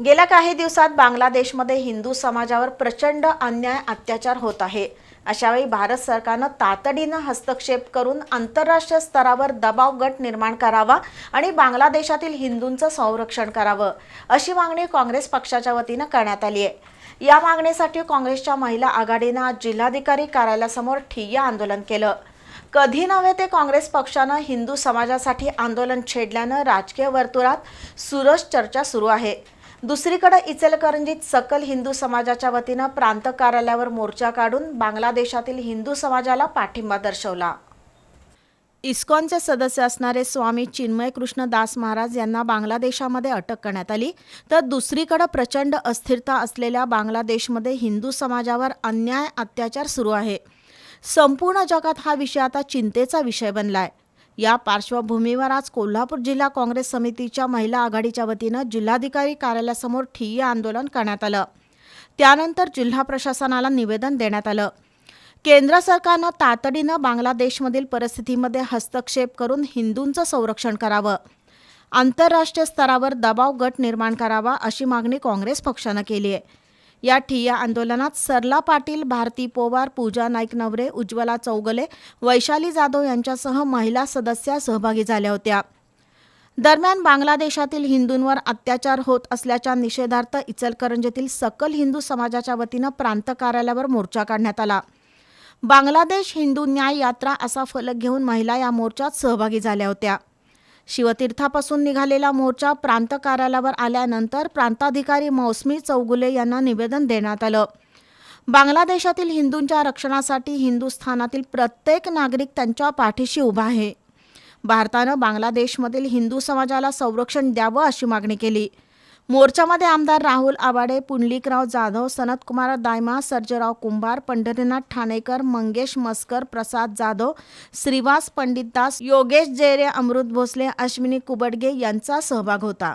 गेल्या काही दिवसात बांगलादेशमध्ये हिंदू समाजावर प्रचंड अन्याय अत्याचार होत आहे. अशावेळी भारत सरकारनं तातडीनं हस्तक्षेप करून आंतरराष्ट्रीय स्तरावर दबाव गट निर्माण करावा आणि बांगलादेशातील हिंदूंचं संरक्षण करावं अशी मागणी काँग्रेस पक्षाच्या वतीनं करण्यात आली आहे. या मागणीसाठी काँग्रेसच्या महिला आघाडीनं आज जिल्हाधिकारी कार्यालयासमोर ठिय्या आंदोलन केलं. कधी नव्हे ते काँग्रेस पक्षानं हिंदू समाजासाठी आंदोलन छेडल्यानं राजकीय वर्तुळात सुरस चर्चा सुरू आहे. दुसरीकडे इचलकरंजीत सकल हिंदू समाजाच्या वतीनं प्रांत कार्यालयावर मोर्चा काढून बांगलादेशातील हिंदू समाजाला पाठिंबा दर्शवला. इस्कॉनचे सदस्य असणारे स्वामी चिन्मय कृष्ण दास महाराज यांना बांगलादेशामध्ये अटक करण्यात आली. तर दुसरीकडे प्रचंड अस्थिरता असलेल्या बांगलादेशमध्ये हिंदू समाजावर अन्याय अत्याचार सुरू आहे. संपूर्ण जगात हा विषय आता चिंतेचा विषय बनलाय. या पार्श्वभूमीवर आज कोल्हापूर जिल्हा काँग्रेस समितीच्या महिला आघाडीच्या वतीनं जिल्हाधिकारी कार्यालयासमोर ठिय्या आंदोलन करण्यात आलं. त्यानंतर जिल्हा प्रशासनाला निवेदन देण्यात आलं. केंद्र सरकारनं तातडीनं बांगलादेशमधील परिस्थितीमध्ये हस्तक्षेप करून हिंदूंचं संरक्षण करावं. आंतरराष्ट्रीय स्तरावर दबाव गट निर्माण करावा अशी मागणी काँग्रेस पक्षानं केली आहे. या ठिय्या आंदोलनात सरला पाटील भारती पोवार पूजा नाईक नवरे उज्ज्वला चौगले वैशाली जाधव यांच्यासह महिला सदस्या सहभागी झाल्या होत्या. दरम्यान बांगलादेशातील हिंदूंवर अत्याचार होत असल्याच्या निषेधार्थ इचलकरंजीतील सकल हिंदू समाजाच्या वतीनं प्रांत कार्यालयावर मोर्चा काढण्यात आला. बांगलादेश हिंदू न्याय यात्रा असा फलक घेऊन महिला या मोर्चात सहभागी झाल्या होत्या. शिवतीर्थापासून निघालेला मोर्चा प्रांत कार्यालयावर आल्यानंतर प्रांताधिकारी मौसमी चौगुले यांना निवेदन देण्यात आलं. बांगलादेशातील हिंदूंच्या रक्षणासाठी हिंदुस्थानातील प्रत्येक नागरिक त्यांच्या पाठीशी उभा आहे. भारतानं बांगलादेशमधील हिंदू समाजाला संरक्षण द्यावं अशी मागणी केली. मोर्चामध्ये आमदार राहुल आबाडे पुंडलिकराव जाधव सनतकुमार दायमा सर्जराव कुंभार पंढरीनाथ ठाणेकर मंगेश मस्कर प्रसाद जाधव श्रीवास पंडितदास योगेश जेरे अमृत भोसले अश्विनी कुबडगे यांचा सहभाग होता.